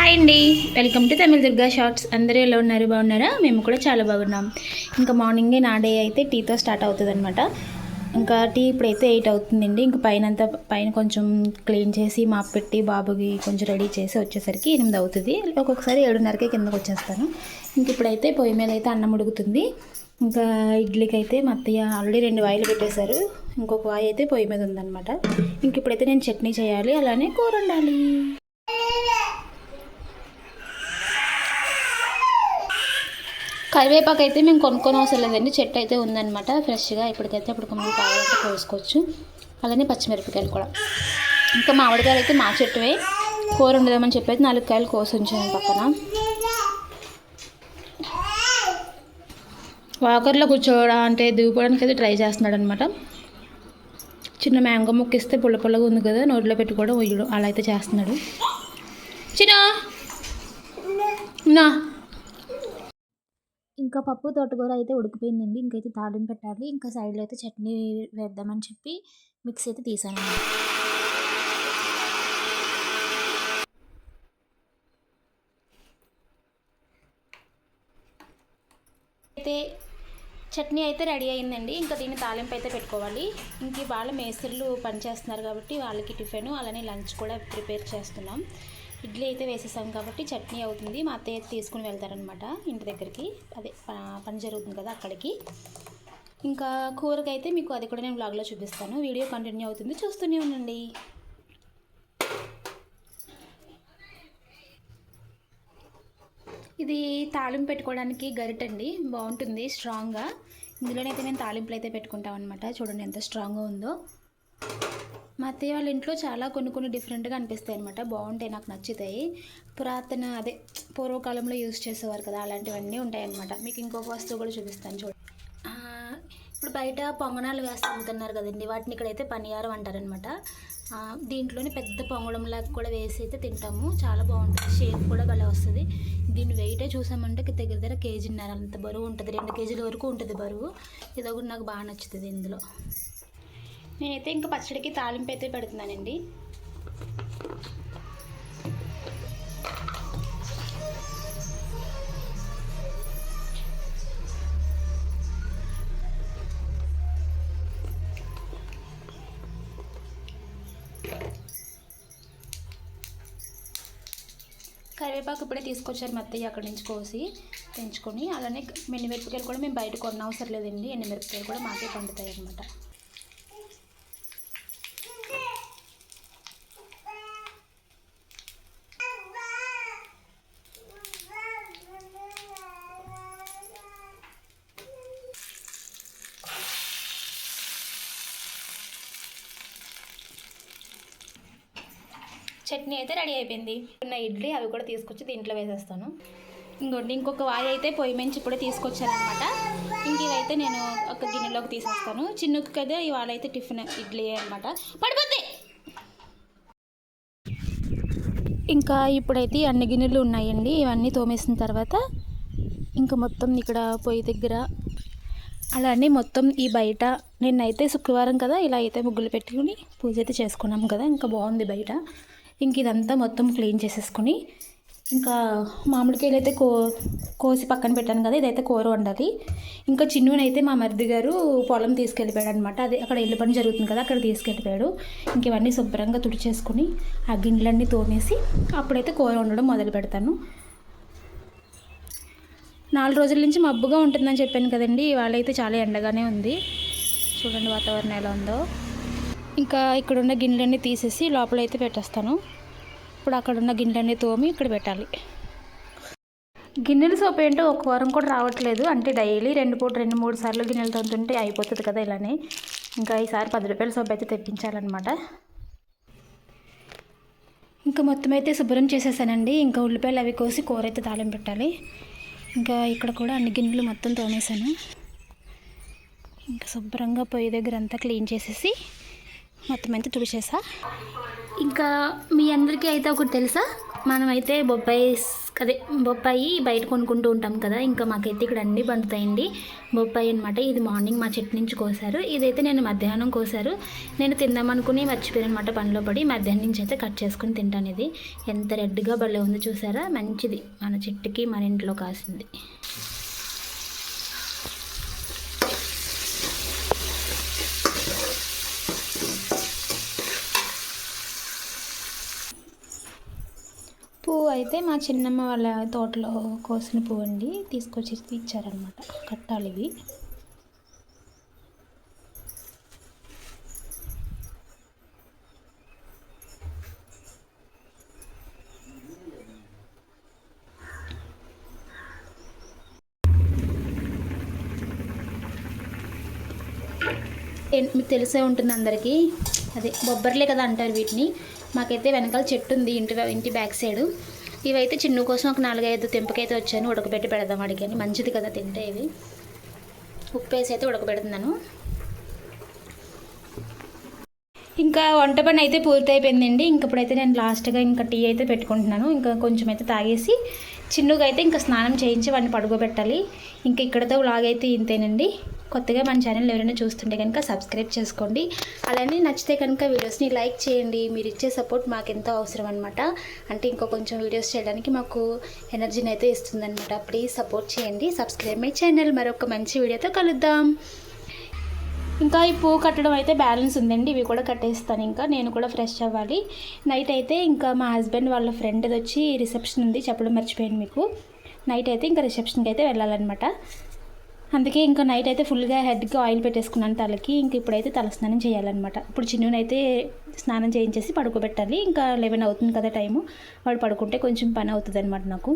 Hi అండి. Welcome to Tamil Durga shorts. అందరూ ఎలా ఉన్నారు? బాగున్నారా? మేము కూడా చాలా బాగున్నాం. ఇంకా మార్నింగే నా డే అయితే టీతో స్టార్ట్ అవుతుంది అనమాట ఇంకా టీ ఇప్పుడైతే ఎయిట్ అవుతుందండి. ఇంకా పైన అంతా పైన కొంచెం క్లీన్ చేసి మాప్ పెట్టి బాబుకి కొంచెం రెడీ చేసి వచ్చేసరికి ఎనిమిది అవుతుంది. ఒక్కొక్కసారి ఏడున్నరకే కిందకు వచ్చేస్తాను. ఇంక ఇప్పుడైతే పొయ్యి మీద అయితే అన్నం ఉడుకుతుంది. ఇంకా ఇడ్లీకి అయితే మా అత్తయ్య ఆల్రెడీ రెండు వాయిలు పెట్టేశారు. ఇంకొక వాయి అయితే పొయ్యి మీద ఉందన్నమాట. ఇంక ఇప్పుడైతే నేను చట్నీ చేయాలి. అలానే కూర వండాలి. కరివేపాకు అయితే మేము కొనుక్కొని అవసరం లేదండి చెట్టు అయితే ఉందన్నమాట ఫ్రెష్గా ఇప్పటికైతే ఇప్పుడు మనం కావాలంటే కోసుకోవచ్చు. అలానే పచ్చిమిరపకాయలు కూడా. ఇంకా మామిడికాయలు అయితే మా చెట్టువే. కూర ఉండదామని చెప్పి అయితే నాలుగు కాయలు కోసి ఉంచాను పక్కన. వాకర్లో కూర్చోవడం అంటే దిగిపోవడానికి అయితే ట్రై చేస్తున్నాడు అనమాట చిన్న మ్యాంగో ముక్క ఇస్తే పుల్ల పుల్లగా ఉంది కదా నోట్లో పెట్టుకోవడం ఉయ్యడం అలా అయితే చేస్తున్నాడు. చిన్న! నా! ఇంకా పప్పు తోటకూర అయితే ఉడికిపోయిందండి. ఇంకైతే తాళింపు పెట్టాలి. ఇంకా సైడ్లో అయితే చట్నీ వేద్దామని చెప్పి మిక్స్ అయితే తీసాను. అయితే చట్నీ అయితే రెడీ అయిందండి. ఇంకా దీన్ని తాలింపు అయితే పెట్టుకోవాలి. ఇంక వాళ్ళ మేస్త్రులు పనిచేస్తున్నారు కాబట్టి వాళ్ళకి టిఫిన్ అలానే లంచ్ కూడా ప్రిపేర్ చేస్తున్నాం. ఇడ్లీ అయితే వేసేసాం కాబట్టి చట్నీ అవుతుంది. మా అత్తయ్య తీసుకుని వెళ్తారనమాట ఇంటి దగ్గరికి. అదే ప- పని జరుగుతుంది కదా అక్కడికి. ఇంకా కూరకైతే మీకు అది కూడా నేను బ్లాగ్లో చూపిస్తాను. వీడియో కంటిన్యూ అవుతుంది. చూస్తూనే ఉండండి. ఇది తాలింపు పెట్టుకోవడానికి గరిటండి. బాగుంటుంది స్ట్రాంగ్గా ఇందులోనైతే నేను తాలింపులు అయితే పెట్టుకుంటాం అనమాట చూడండి ఎంత స్ట్రాంగ్గా ఉందో. మా అత్తయ్య వాళ్ళ ఇంట్లో చాలా కొన్ని కొన్ని డిఫరెంట్గా అనిపిస్తాయి అనమాట బాగుంటాయి నాకు నచ్చుతాయి. పురాతన అదే పూర్వకాలంలో యూజ్ చేసేవారు కదా అలాంటివన్నీ ఉంటాయన్నమాట మీకు ఇంకొక వస్తువు కూడా చూపిస్తాను చూడండి ఇప్పుడు బయట పొంగనాలు వేసి అమ్ముతున్నారు కదండి వాటిని ఇక్కడైతే పనియారం అంటారనమాట దీంట్లోనే పెద్ద పొంగడంలాగా కూడా వేసి అయితే తింటాము. చాలా బాగుంటుంది షేప్ కూడా భలే వస్తుంది. దీని వెయిటే చూసామంటే దగ్గర దగ్గర కేజీన్నర అంత బరువు ఉంటుంది రెండు కేజీల వరకు ఉంటుంది బరువు. ఇది ఒకటి నాకు బాగా నచ్చుతుంది ఇందులో. నేనైతే ఇంకా పచ్చడికి తాలింపు అయితే పెడుతున్నానండి. కరివేపాకు ఇప్పుడే తీసుకొచ్చారు మా అక్కడి నుంచి కోసి పెంచుకొని. అలానే మిరపకాయలు కూడా మేము బయట కొన్న అవసరం లేదండి. ఎండుమిరపకాయలు కూడా మాకే పండుతాయి అన్నమాట చట్నీ అయితే రెడీ అయిపోయింది. ఉన్న ఇడ్లీ అవి కూడా తీసుకొచ్చి దీంట్లో వేసేస్తాను. ఇంకోటి ఇంకొక వాయి అయితే పొయ్యి మంచి ఇప్పుడే తీసుకొచ్చానమాట ఇంక ఇవైతే నేను ఒక గిన్నెలోకి తీసేస్తాను. చిన్నకి అయితే ఇవాళ అయితే టిఫిన్ ఇడ్లీ అనమాట పడిపోద్ది! ఇంకా ఇప్పుడైతే అన్ని గిన్నెలు ఉన్నాయండి. ఇవన్నీ తోమేసిన తర్వాత ఇంకా మొత్తం ఇక్కడ పొయ్యి దగ్గర అలానే మొత్తం ఈ బయట నిన్నైతే శుక్రవారం కదా ఇలా అయితే ముగ్గులు పెట్టుకుని పూజ అయితే చేసుకున్నాం కదా ఇంకా బాగుంది బయట. ఇంక ఇదంతా మొత్తం క్లీన్ చేసేసుకుని ఇంకా మామిడికాయలు అయితే కో కోసి పక్కన పెట్టాను కదా ఇదైతే కూర వండాలి. ఇంకా చిన్నునైతే మా మరిది గారు పొలం తీసుకెళ్ళిపోయాడు అనమాట అదే అక్కడ ఇల్లు పని జరుగుతుంది కదా అక్కడ తీసుకెళ్ళిపోయాడు. ఇంక ఇవన్నీ శుభ్రంగా తుడిచేసుకుని ఆ గిన్నెలన్నీ తోమేసి అప్పుడైతే కూర వండడం మొదలు పెడతాను. నాలుగు రోజుల నుంచి మబ్బుగా ఉంటుందని చెప్పాను కదండి ఇవాళ అయితే చాలా ఎండగానే ఉంది. చూడండి వాతావరణం ఎలా ఉందో. ఇంకా ఇక్కడ ఉన్న గిన్నెలన్నీ తీసేసి లోపల అయితే పెట్టేస్తాను. ఇప్పుడు అక్కడ ఉన్న గిన్నెలన్నీ తోమి ఇక్కడ పెట్టాలి. గిన్నెల సోప్ ఏంటో ఒక వారం కూడా రావట్లేదు. అంటే డైలీ రెండు పూట రెండు మూడు సార్లు గిన్నెలు తోముతుంటే అయిపోతుంది కదా ఇలానే. ఇంకా ఈసారి పది రూపాయల సోప్ అయితే తెప్పించాలన్నమాట. ఇంకా మొత్తం అయితే శుభ్రం చేసేసానండి. ఇంకా ఉల్లిపాయలు అవి కోసి కూర అయితే తాళం పెట్టాలి. ఇంకా ఇక్కడ కూడా అన్ని గిన్నెలు మొత్తం తోమేశాను. ఇంకా శుభ్రంగా పొయ్యి దగ్గర అంతా క్లీన్ చేసేసి మొత్తం అయితే తుడిచేసా? ఇంకా మీ అందరికీ అయితే ఒకటి తెలుసా? మనమైతే బొప్పాయి అదే బొప్పాయి బయట కొనుక్కుంటూ ఉంటాం కదా ఇంకా మాకైతే ఇక్కడ అన్నీ పండుతాయండి. బొప్పాయి అనమాట ఇది మార్నింగ్ మా చెట్టు నుంచి కోసారు. ఇదైతే నేను మధ్యాహ్నం కోసారు. నేను తిందామనుకుని మర్చిపోయాను అనమాట పనిలో పడి మధ్యాహ్నం నుంచి అయితే కట్ చేసుకుని తింటాను ఇది. ఎంత రెడ్గా భలే ఉందో చూసారా? మంచిది. మన చెట్టుకి మన ఇంట్లో కాసింది పువ్వు అయితే మా చిన్నమ్మ వాళ్ళ తోటలో కోసిన పువ్వు అండి తీసుకొచ్చి ఇచ్చారనమాట కట్టాలి ఇవి. మీకు తెలిసే ఉంటుంది అందరికీ? అదే బొబ్బర్లే కదా అంటారు వీటిని. మాకైతే వెనకాల చెట్టు ఉంది ఇంటి ఇంటి బ్యాక్ సైడ్. ఇవైతే చిన్ను కోసం ఒక నాలుగైదు తెంపకైతే వచ్చాను ఉడకబెట్టి పెడదాం అడిగాను మంచిది కదా తింటే ఇవి. ఉప్పు వేసి అయితే ఉడకబెడుతున్నాను. ఇంకా వంట పని అయితే పూర్తయిపోయిందండి. ఇంక ఇప్పుడైతే నేను లాస్ట్గా ఇంకా టీ అయితే పెట్టుకుంటున్నాను. ఇంకా కొంచెం అయితే తాగేసి చిన్నుగా అయితే ఇంకా స్నానం చేయించి వాడిని పడుకోబెట్టాలి. ఇంకా ఇక్కడతో వ్లాగ్ అయితే ఇంతేనండి. కొత్తగా మన ఛానల్ ఎవరైనా చూస్తుంటే కనుక సబ్స్క్రైబ్ చేసుకోండి. అలానే నచ్చితే కనుక వీడియోస్ని లైక్ చేయండి. మీరు ఇచ్చే సపోర్ట్ మాకు ఎంతో అవసరం అనమాట అంటే ఇంకో కొంచెం వీడియోస్ చేయడానికి మాకు ఎనర్జీని అయితే ఇస్తుందన్నమాట. ప్లీజ్ సపోర్ట్ చేయండి. సబ్స్క్రైబ్ మై ఛానల్ మరొక మంచి వీడియోతో కలుద్దాం. ఇంకా ఈ పువ్వు కట్టడం అయితే బ్యాలెన్స్ ఉందండి. ఇవి కూడా కట్టేస్తాను ఇంకా. నేను కూడా ఫ్రెష్ అవ్వాలి. నైట్ అయితే ఇంకా మా హస్బెండ్ వాళ్ళ ఫ్రెండ్ వచ్చి రిసెప్షన్ ఉంది. చెప్పడం మర్చిపోయాను మీకు. నైట్ అయితే ఇంకా రిసెప్షన్కి అయితే వెళ్ళాలన్నమాట. అందుకే ఇంకా నైట్ అయితే ఫుల్గా హెడ్కి ఆయిల్ పెట్టేసుకున్నాను తలకి. ఇంక ఇప్పుడైతే తల స్నానం చేయాలన్నమాట. ఇప్పుడు చిన్నునైతే స్నానం చేయించేసి పడుకోబెట్టాలి. ఇంకా లెవెన్ అవుతుంది కదా టైము వాడు పడుకుంటే కొంచెం పని అవుతుంది అనమాట నాకు.